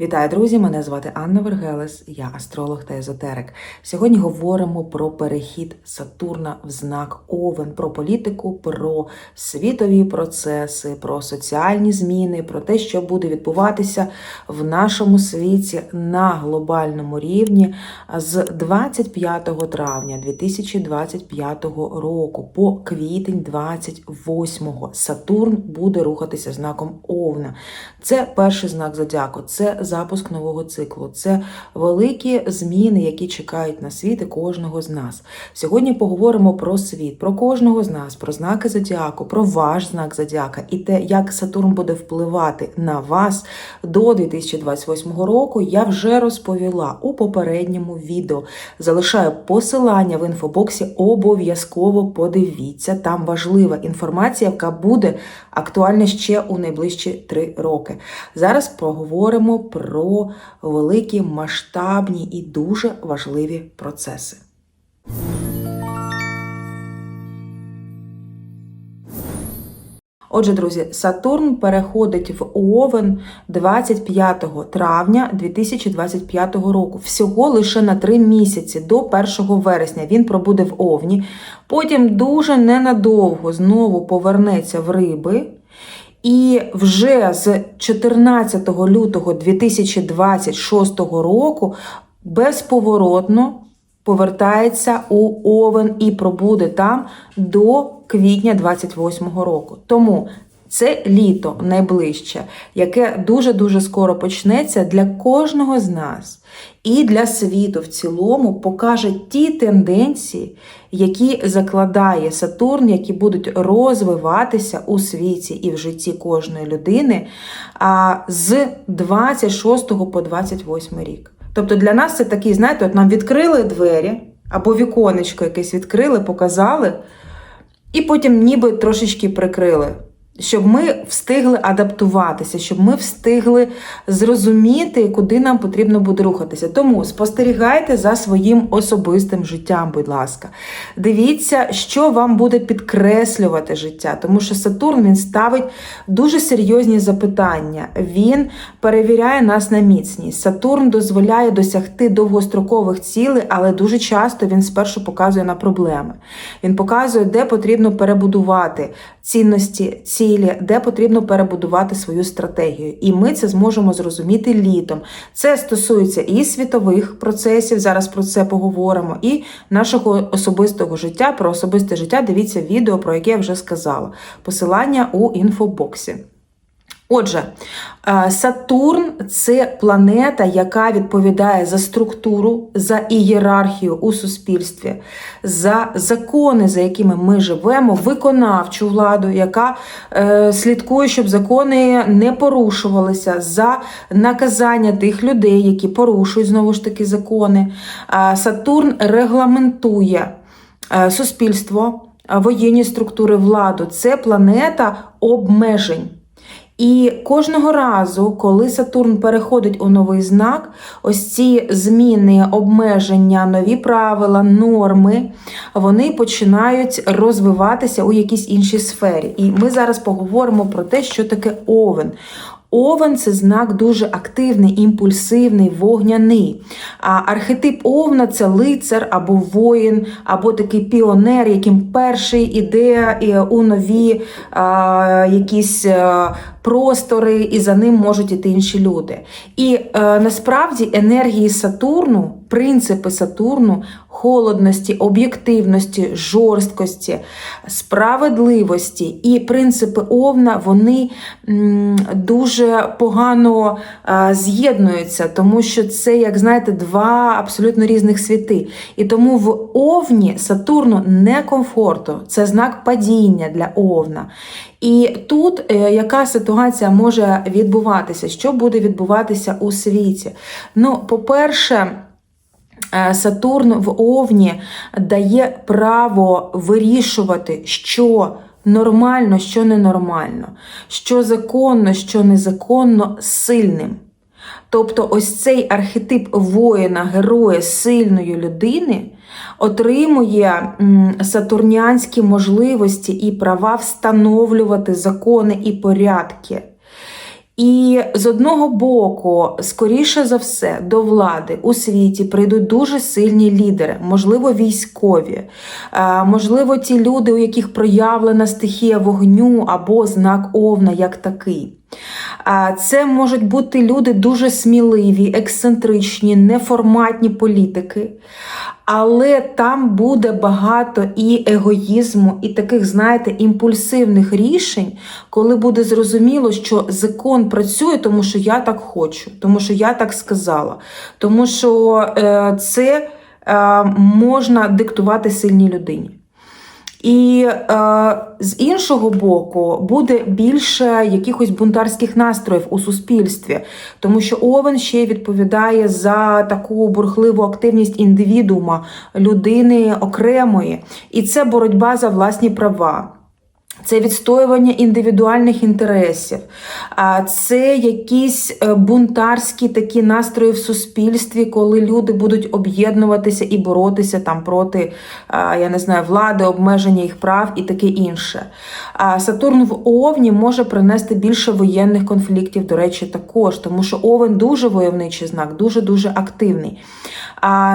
Вітаю, друзі! Мене звати Анна Вергелес, я астролог та езотерик. Сьогодні говоримо про перехід Сатурна в знак Овен, про політику, про світові процеси, про соціальні зміни, про те, що буде відбуватися в нашому світі на глобальному рівні з 25 травня 2025 року по квітень 28 Сатурн буде рухатися знаком Овна. Це перший знак зодіаку, це запуск нового циклу, це великі зміни, які чекають на світ і кожного з нас. Сьогодні поговоримо про світ, про кожного з нас, про знаки зодіаку, про ваш знак зодіака і те, як Сатурн буде впливати на вас до 2028 року. Я вже розповіла у попередньому відео. Залишаю посилання в інфобоксі. Обов'язково подивіться. Там важлива інформація, яка буде актуальна ще у найближчі три роки. Зараз поговоримо про великі масштабні і дуже важливі процеси. Отже, друзі, Сатурн переходить в Овен 25 травня 2025 року. Всього лише на три місяці до 1 вересня він пробуде в Овні. Потім дуже ненадовго знову повернеться в Риби. І вже з 14 лютого 2026 року безповоротно повертається у Овен і пробуде там до квітня 28 року. Тому це літо найближче, яке дуже-дуже скоро почнеться для кожного з нас і для світу в цілому покаже ті тенденції, які закладає Сатурн, які будуть розвиватися у світі і в житті кожної людини а, з 26 по 28 рік. Тобто для нас це такий, знаєте, от нам відкрили двері або віконечко якесь відкрили, показали, і потім ніби трошечки прикрили. Щоб ми встигли адаптуватися, щоб ми встигли зрозуміти, куди нам потрібно буде рухатися. Тому спостерігайте за своїм особистим життям, будь ласка. Дивіться, що вам буде підкреслювати життя, тому що Сатурн він ставить дуже серйозні запитання. Він перевіряє нас на міцність. Сатурн дозволяє досягти довгострокових цілей, але дуже часто він спершу показує на проблеми. Він показує, де потрібно перебудувати цінності, цілі, де потрібно перебудувати свою стратегію. І ми це зможемо зрозуміти літом. Це стосується і світових процесів, зараз про це поговоримо, і нашого особистого життя. Про особисте життя дивіться відео, про яке я вже сказала. Посилання у інфобоксі. Отже, Сатурн це планета, яка відповідає за структуру, за ієрархію у суспільстві, за закони, за якими ми живемо, виконавчу владу, яка е, слідкує, щоб закони не порушувалися, за наказання тих людей, які порушують знову ж таки закони. Сатурн регламентує е, суспільство, воєнні структури владу. Це планета обмежень. І кожного разу, коли Сатурн переходить у новий знак, ось ці зміни, обмеження, нові правила, норми, вони починають розвиватися у якійсь іншій сфері. І ми зараз поговоримо про те, що таке овен. Овен це знак дуже активний, імпульсивний, вогняний. А архетип овна це лицар або воїн, або такий піонер, яким перший іде у нові а, якісь простори, і за ним можуть іти інші люди. І а, насправді енергії Сатурну, принципи Сатурну, холодності, об'єктивності, жорсткості, справедливості і принципи Овна, вони дуже погано з'єднуються, тому що це, як знаєте, два абсолютно різних світи. І тому в Овні Сатурну некомфорту, це знак падіння для Овна. І тут е, яка ситуація може відбуватися? Що буде відбуватися у світі? Ну, по-перше, Е, Сатурн в Овні дає право вирішувати, що нормально, що ненормально, що законно, що незаконно сильним. Тобто, ось цей архетип воїна, героя, сильної людини отримує сатурнянські можливості і права встановлювати закони і порядки. І з одного боку, скоріше за все, до влади у світі прийдуть дуже сильні лідери, можливо, військові, е, можливо, ті люди, у яких проявлена стихія вогню або знак Овна як такий. Це можуть бути люди дуже сміливі, ексцентричні, неформатні політики. Але там буде багато і егоїзму, і таких, знаєте, імпульсивних рішень, коли буде зрозуміло, що закон працює, тому що я так хочу, тому що я так сказала, тому що е, це е, можна диктувати сильній людині. І е, з іншого боку буде більше якихось бунтарських настроїв у суспільстві, тому що Овен ще відповідає за таку бурхливу активність індивідуума, людини окремої, і це боротьба за власні права. Це відстоювання індивідуальних інтересів, це якісь е, бунтарські такі настрої в суспільстві, коли люди будуть об'єднуватися і боротися там проти, я не знаю, влади, обмеження їх прав і таке інше. Сатурн в Овні може принести більше воєнних конфліктів, до речі, також, тому що Овен дуже войовничий знак, дуже-дуже активний.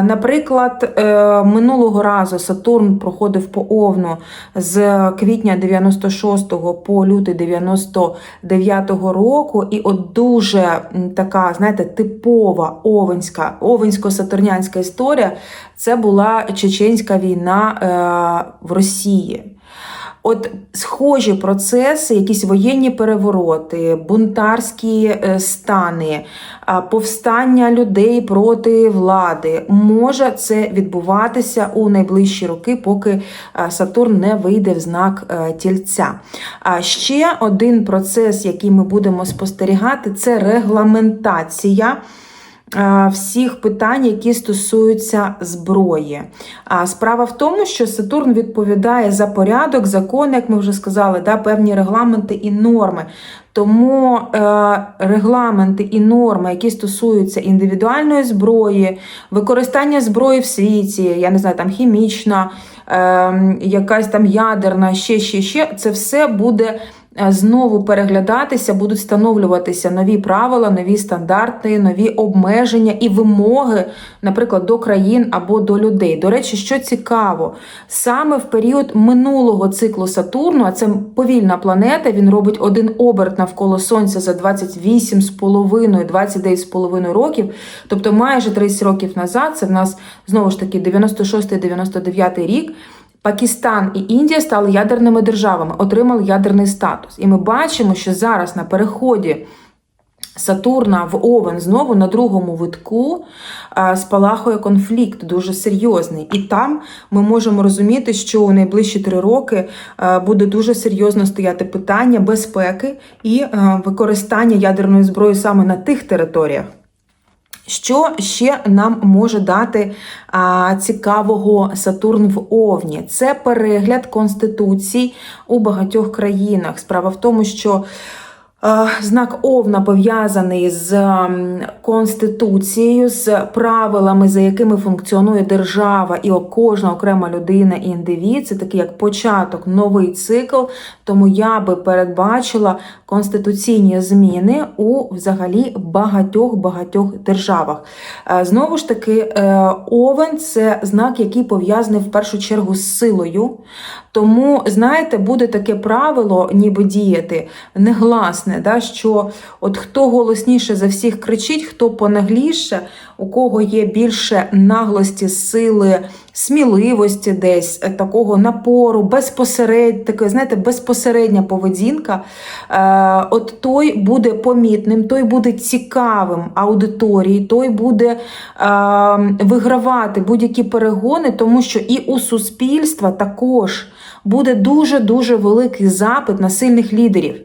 Наприклад, е, минулого разу Сатурн проходив по Овну з квітня 96 по лютий 99 року, і от дуже така, знаєте, типова овенська, овенсько-сатурнянська історія це була чеченська війна е, в Росії. От схожі процеси, якісь воєнні перевороти, бунтарські е, стани, повстання людей проти влади, може це відбуватися у найближчі роки, поки Сатурн не вийде в знак е, тільця. А ще один процес, який ми будемо спостерігати, це регламентація. Е, всіх питань, які стосуються зброї. А справа в тому, що Сатурн відповідає за порядок, закон, як ми вже сказали, да, певні регламенти і норми. Тому е, регламенти і норми, які стосуються індивідуальної зброї, використання зброї в світі, я не знаю, там хімічна, е, якась там ядерна, ще, ще, ще, це все буде. Е, знову переглядатися, будуть встановлюватися нові правила, нові стандарти, нові обмеження і вимоги, наприклад, до країн або до людей. До речі, що цікаво, саме в період минулого циклу Сатурну, а це повільна планета, він робить один оберт навколо Сонця за 28,5-29,5 років, тобто майже 30 років назад, це в нас знову ж таки 96-99 рік. Пакистан і Індія стали ядерними державами, отримали ядерний статус. І ми бачимо, що зараз на переході Сатурна в Овен знову на другому витку спалахує конфлікт дуже серйозний. І там ми можемо розуміти, що у найближчі три роки буде дуже серйозно стояти питання безпеки і використання ядерної зброї саме на тих територіях. Що ще нам може дати а, цікавого Сатурн в Овні? Це перегляд конституцій у багатьох країнах. Справа в тому, що Знак Овна пов'язаний з конституцією, з правилами, за якими функціонує держава і кожна окрема людина і індивід. Це такий як початок, новий цикл. Тому я би передбачила конституційні зміни у взагалі багатьох-багатьох державах. Е, знову ж таки, е, Овен це знак, який пов'язаний в першу чергу з силою. Тому, знаєте, буде таке правило, ніби діяти негласне, да, що от хто голосніше за всіх кричить, хто понагліше, у кого є більше наглості, сили, сміливості десь, е, такого напору, безпосеред, таке, знаєте, безпосередня поведінка, е, от той буде помітним, той буде цікавим аудиторії, той буде е, вигравати будь-які перегони, тому що і у суспільства також буде дуже-дуже великий запит на сильних лідерів,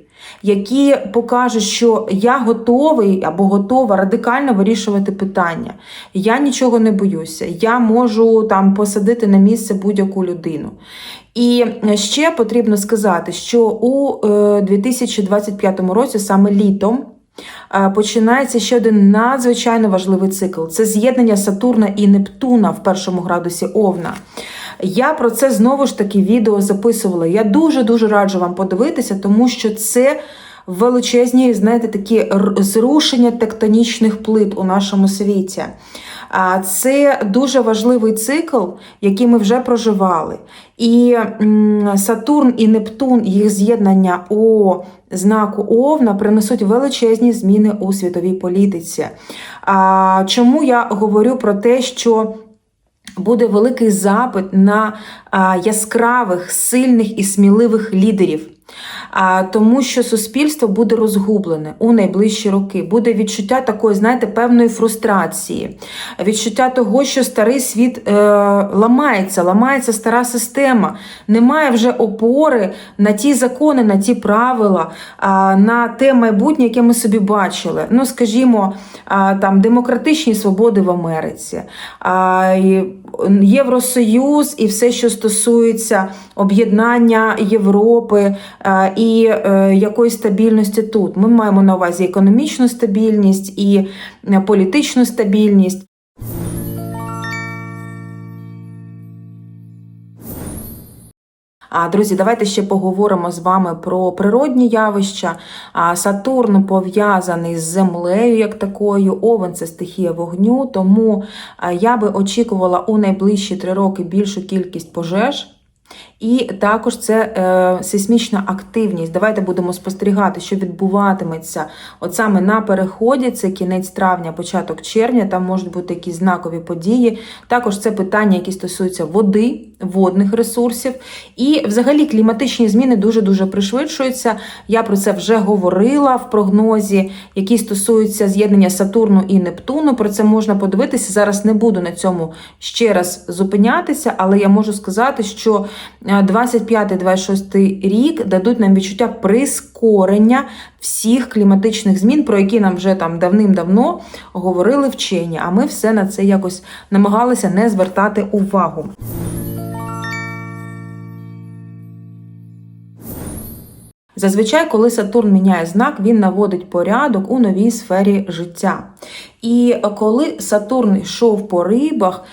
які покажуть, що я готовий або готова радикально вирішувати питання. Я нічого не боюся, я можу там посадити на місце будь-яку людину. І ще потрібно сказати, що у 2025 е, році, саме літом, е, Починається ще один надзвичайно важливий цикл: це з'єднання Сатурна і Нептуна в першому градусі Овна. Я про це знову ж таки відео записувала. Я дуже-дуже раджу вам подивитися, тому що це величезні, знаєте, такі зрушення тектонічних плит у нашому світі. Це дуже важливий цикл, який ми вже проживали. І Сатурн і Нептун, їх з'єднання у знаку Овна принесуть величезні зміни у світовій політиці. Чому я говорю про те, що буде великий запит на яскравих, сильних і сміливих лідерів. Тому що суспільство буде розгублене у найближчі роки. Буде відчуття такої, знаєте, певної фрустрації, відчуття того, що старий світ е, ламається, ламається стара система. Немає вже опори на ті закони, на ті правила, на те майбутнє, яке ми собі бачили. Ну, скажімо, там демократичні свободи в Америці, Євросоюз і все, що стосується об'єднання Європи і е, якоїсь стабільності тут. Ми маємо на увазі економічну стабільність і е, політичну стабільність. Друзі, давайте ще поговоримо з вами про природні явища. Сатурн пов'язаний з землею як такою, овен це стихія вогню, тому я би очікувала у найближчі три роки більшу кількість пожеж. І також це е, сейсмічна активність. Давайте будемо спостерігати, що відбуватиметься от саме на переході. Це кінець травня, початок червня. Там можуть бути якісь знакові події. Також це питання, які стосуються води, водних ресурсів. І взагалі кліматичні зміни дуже дуже пришвидшуються. Я про це вже говорила в прогнозі, який стосується з'єднання Сатурну і Нептуну. Про це можна подивитися. Зараз не буду на цьому ще раз зупинятися, але я можу сказати, що 25-26 рік дадуть нам відчуття прискорення всіх кліматичних змін, про які нам вже там давним-давно говорили вчені. А ми все на це якось намагалися не звертати увагу. Зазвичай, коли Сатурн міняє знак, він наводить порядок у новій сфері життя. І коли Сатурн йшов по рибах,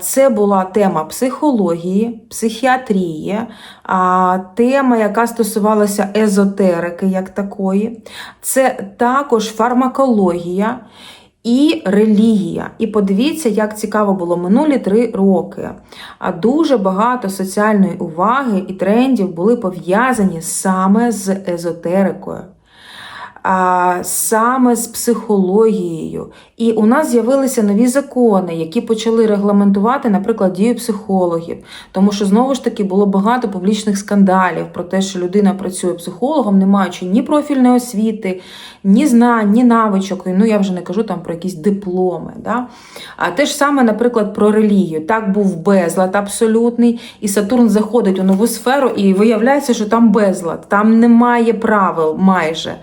це була тема психології, психіатрії, тема, яка стосувалася езотерики як такої, це також фармакологія. І релігія. І подивіться, як цікаво було минулі три роки. А дуже багато соціальної уваги і трендів були пов'язані саме з езотерикою саме з психологією. І у нас з'явилися нові закони, які почали регламентувати, наприклад, дію психологів. Тому що знову ж таки було багато публічних скандалів про те, що людина працює психологом, не маючи ні профільної освіти, ні знань, ні навичок. Ну я вже не кажу там про якісь дипломи. Да? А те ж саме, наприклад, про релігію. Так був безлад абсолютний, і Сатурн заходить у нову сферу, і виявляється, що там безлад, там немає правил майже.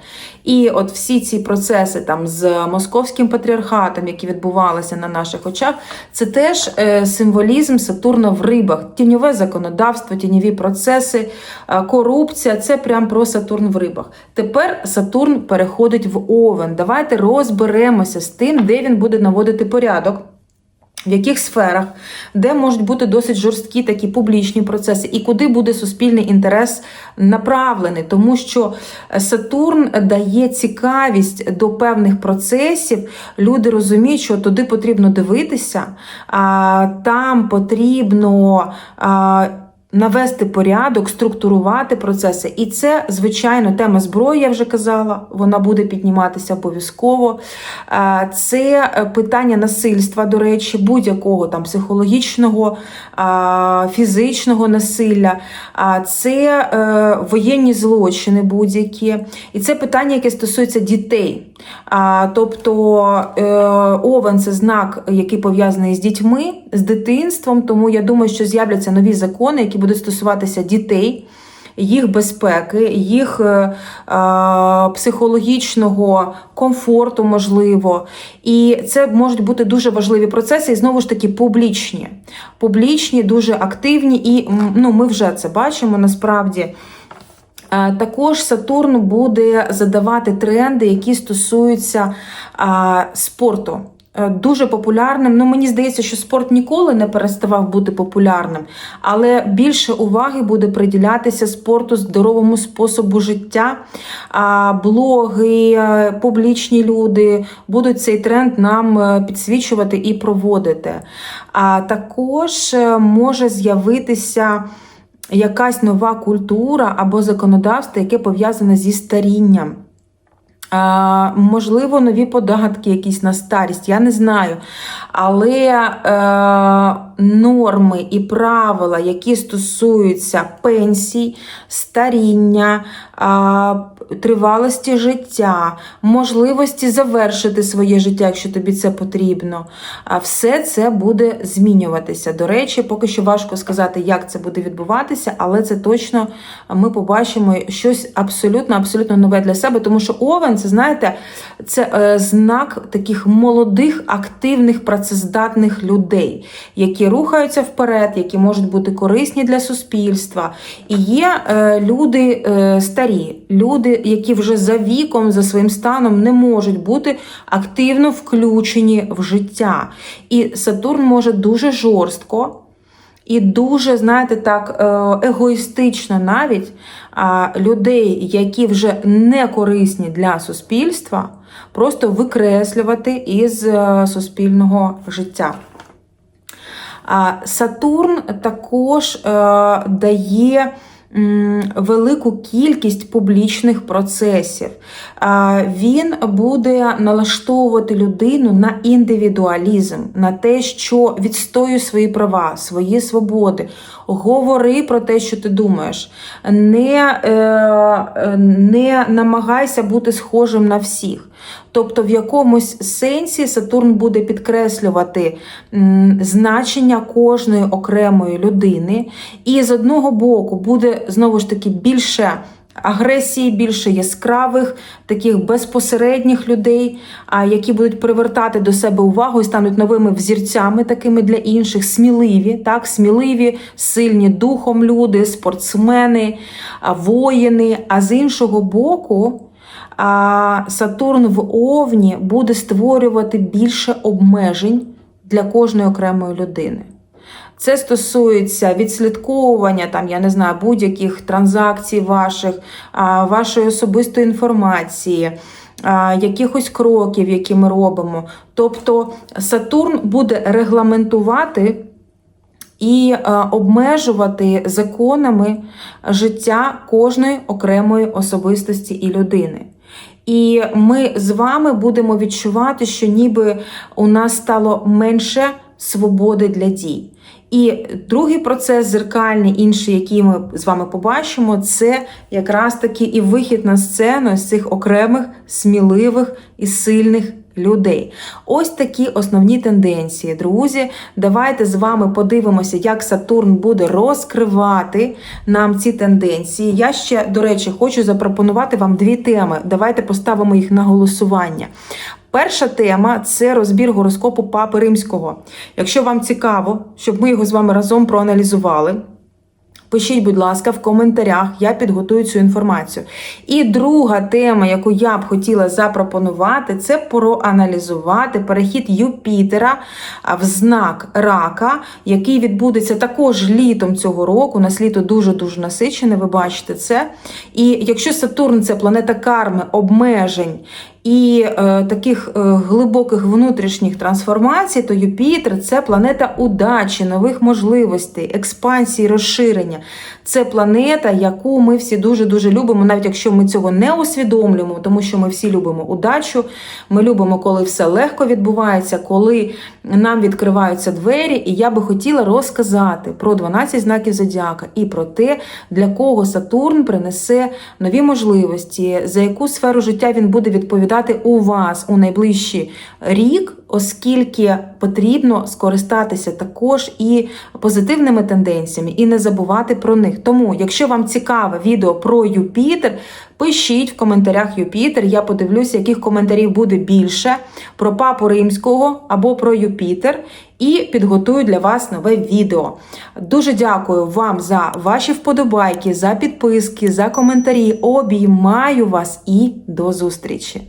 І от всі ці процеси там з московським патріархатом, які відбувалися на наших очах, це теж е, символізм Сатурна в рибах, тіньове законодавство, тіньові процеси, е, корупція це прям про Сатурн в рибах. Тепер Сатурн переходить в Овен. Давайте розберемося з тим, де він буде наводити порядок. В яких сферах, де можуть бути досить жорсткі такі публічні процеси, і куди буде суспільний інтерес направлений, тому що Сатурн дає цікавість до певних процесів. Люди розуміють, що туди потрібно дивитися, там потрібно. Навести порядок, структурувати процеси. І це, звичайно, тема зброї, я вже казала, вона буде підніматися обов'язково. Це питання насильства, до речі, будь-якого там психологічного, фізичного насилля, це е, воєнні злочини будь-які. І це питання, яке стосується дітей. Тобто е, овен це знак, який пов'язаний з дітьми, з дитинством, тому я думаю, що з'являться нові закони, які будуть стосуватися дітей, їх безпеки, їх е, е, психологічного комфорту, можливо. І це можуть бути дуже важливі процеси, і знову ж таки публічні. Публічні, дуже активні, і ну, ми вже це бачимо насправді. Е, також Сатурн буде задавати тренди, які стосуються спорту. Е, дуже популярним. Ну, мені здається, що спорт ніколи не переставав бути популярним, але більше уваги буде приділятися спорту, здоровому способу життя. Блоги, е, публічні люди будуть цей тренд нам е, підсвічувати і проводити. А також може з'явитися якась нова культура або законодавство, яке пов'язане зі старінням. Можливо, нові податки якісь на старість, я не знаю. Але е, норми і правила, які стосуються пенсій, старіння, тривалості життя, можливості завершити своє життя, якщо тобі це потрібно, все це буде змінюватися. До речі, поки що важко сказати, як це буде відбуватися, але це точно ми побачимо щось абсолютно абсолютно нове для себе, тому що овен, це знаєте, це е, знак таких молодих, активних, працездатних людей, які рухаються вперед, які можуть бути корисні для суспільства. І є е, люди е, старі, люди, які вже за віком, за своїм станом не можуть бути активно включені в життя. І Сатурн може дуже жорстко. І дуже, знаєте, так, е, егоїстично навіть людей, які вже не корисні для суспільства, просто викреслювати із е, суспільного життя. Сатурн також е, дає велику кількість публічних процесів. Він буде налаштовувати людину на індивідуалізм, на те, що відстоює свої права, свої свободи. Говори про те, що ти думаєш. Не, е, Не намагайся бути схожим на всіх. Тобто, в якомусь сенсі Сатурн буде підкреслювати значення кожної окремої людини, і з одного боку буде знову ж таки більше. Агресії більше яскравих, таких безпосередніх людей, які будуть привертати до себе увагу і стануть новими взірцями, такими для інших, сміливі, так, сміливі, сильні духом люди, спортсмени, воїни. А з іншого боку, Сатурн в Овні буде створювати більше обмежень для кожної окремої людини. Це стосується відслідковування, там, я не знаю, будь-яких транзакцій ваших, вашої особистої інформації, якихось кроків, які ми робимо. Тобто Сатурн буде регламентувати і обмежувати законами життя кожної окремої особистості і людини. І ми з вами будемо відчувати, що ніби у нас стало менше свободи для дій. І другий процес зеркальний, інший, який ми з вами побачимо, це якраз таки і вихід на сцену з цих окремих, сміливих і сильних людей. Ось такі основні тенденції, друзі. Давайте з вами подивимося, як Сатурн буде розкривати нам ці тенденції. Я ще, до речі, хочу запропонувати вам дві теми. Давайте поставимо їх на голосування. Перша тема це розбір гороскопу Папи Римського. Якщо вам цікаво, щоб ми його з вами разом проаналізували. Пишіть, будь ласка, в коментарях, я підготую цю інформацію. І друга тема, яку я б хотіла запропонувати, це проаналізувати перехід Юпітера в знак рака, який відбудеться також літом цього року. Нас літо дуже-дуже насичене, ви бачите це. І якщо Сатурн це планета карми, обмежень і е, таких е, глибоких внутрішніх трансформацій, то Юпітер це планета удачі, нових можливостей, експансії, розширення. Це планета, яку ми всі дуже-дуже любимо, навіть якщо ми цього не усвідомлюємо, тому що ми всі любимо удачу. Ми любимо, коли все легко відбувається, коли нам відкриваються двері. І я би хотіла розказати про 12 знаків зодіака і про те, для кого Сатурн принесе нові можливості, за яку сферу життя він буде відповідати у вас у найближчий рік оскільки потрібно скористатися також і позитивними тенденціями, і не забувати про них. Тому, якщо вам цікаве відео про Юпітер, пишіть в коментарях Юпітер. Я подивлюся, яких коментарів буде більше про папу римського або про Юпітер. І підготую для вас нове відео. Дуже дякую вам за ваші вподобайки, за підписки, за коментарі. Обіймаю вас і до зустрічі!